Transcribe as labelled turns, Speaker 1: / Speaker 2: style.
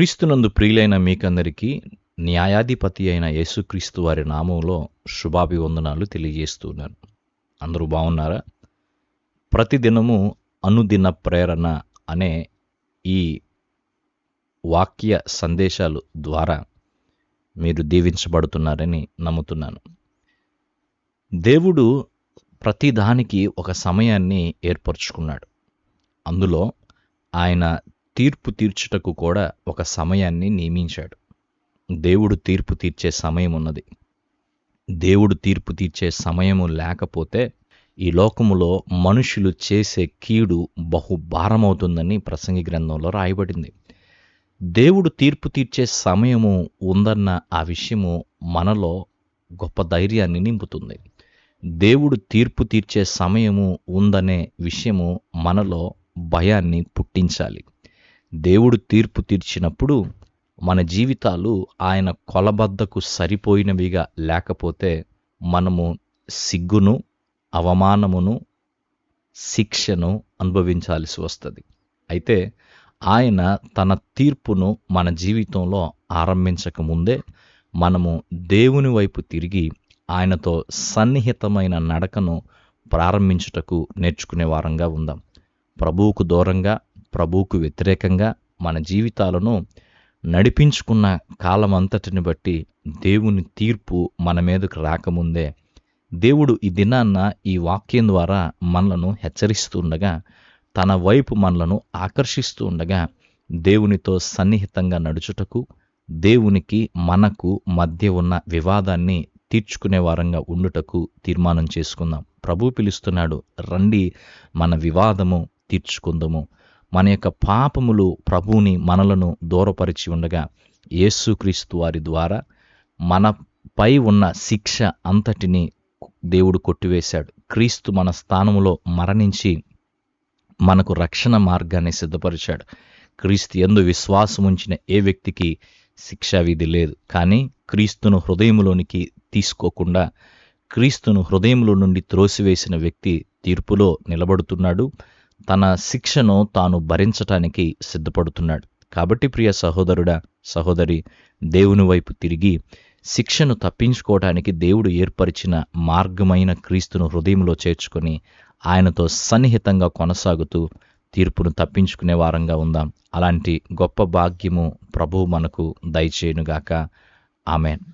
Speaker 1: క్రీస్తునందు ప్రియులైన మీకందరికీ న్యాయాధిపతి అయిన యేసుక్రీస్తు వారి నామంలో శుభాభివందనాలు తెలియజేస్తున్నాను. అందరూ బాగున్నారా? ప్రతిదినము అనుదిన ప్రేరణ అనే ఈ వాక్య సందేశాలు ద్వారా మీరు దీవించబడుతున్నారని నమ్ముతున్నాను. దేవుడు ప్రతిదానికి ఒక సమయాన్ని ఏర్పరచుకున్నాడు. అందులో ఆయన తీర్పు తీర్చుటకు కూడా ఒక సమయాన్ని నియమించాడు. దేవుడు తీర్పు తీర్చే సమయం ఉన్నది. దేవుడు తీర్పు తీర్చే సమయము లేకపోతే ఈ లోకములో మనుషులు చేసే కీడు బహు భారమవుతుందని ప్రసంగి గ్రంథంలో రాయబడింది. దేవుడు తీర్పు తీర్చే సమయము ఉందన్న ఆ విషయము మనలో గొప్ప ధైర్యాన్ని నింపుతుంది. దేవుడు తీర్పు తీర్చే సమయము ఉందనే విషయము మనలో భయాన్ని పుట్టించాలి. దేవుడు తీర్పు తీర్చినప్పుడు మన జీవితాలు ఆయన కొలబద్దకు సరిపోయినవిగా లేకపోతే మనము సిగ్గును అవమానమును శిక్షను అనుభవించాల్సి వస్తుంది. అయితే ఆయన తన తీర్పును మన జీవితంలో ఆరంభించక ముందే మనము దేవుని వైపు తిరిగి ఆయనతో సన్నిహితమైన నడకను ప్రారంభించుటకు నేర్చుకునే వారంగా ఉందాం. ప్రభువుకు దూరంగా ప్రభువుకు వ్యతిరేకంగా మన జీవితాలను నడిపించుకున్న కాలమంతటిని బట్టి దేవుని తీర్పు మన మీదకు రాకముందే దేవుడు ఈ దినాన్న ఈ వాక్యం ద్వారా మనలను హెచ్చరిస్తుండగా తన వైపు మనలను ఆకర్షిస్తూ ఉండగా దేవునితో సన్నిహితంగా నడుచుటకు దేవునికి మనకు మధ్య ఉన్న వివాదాన్ని తీర్చుకునే వారంగా ఉండుటకు తీర్మానం చేసుకుందాం. ప్రభు పిలుస్తున్నాడు రండి మన వివాదము తీర్చుకుందాము. మన యొక్క పాపములు ప్రభువుని మనలను దూరపరిచి ఉండగా యేసుక్రీస్తు వారి ద్వారా మనపై ఉన్న శిక్ష అంతటిని దేవుడు కొట్టివేశాడు. క్రీస్తు మన స్థానములో మరణించి మనకు రక్షణ మార్గాన్ని సిద్ధపరిచాడు. క్రీస్తు ఎందు విశ్వాసం ఉంచిన ఏ వ్యక్తికి శిక్షావిధి లేదు. కానీ క్రీస్తును హృదయములోనికి తీసుకోకుండా క్రీస్తును హృదయంలో నుండి త్రోసివేసిన వ్యక్తి తీర్పులో నిలబడుతున్నాడు. తన శిక్షను తాను భరించటానికి సిద్ధపడుతున్నాడు. కాబట్టి ప్రియ సహోదరుడా సహోదరి దేవుని వైపు తిరిగి శిక్షను తప్పించుకోవడానికి దేవుడు ఏర్పరిచిన మార్గమైన క్రీస్తును హృదయంలో చేర్చుకొని ఆయనతో సన్నిహితంగా కొనసాగుతూ తీర్పును తప్పించుకునే వారంగా ఉందాం. అలాంటి గొప్ప భాగ్యము ప్రభువు మనకు దయచేయునుగాక. ఆమెన్.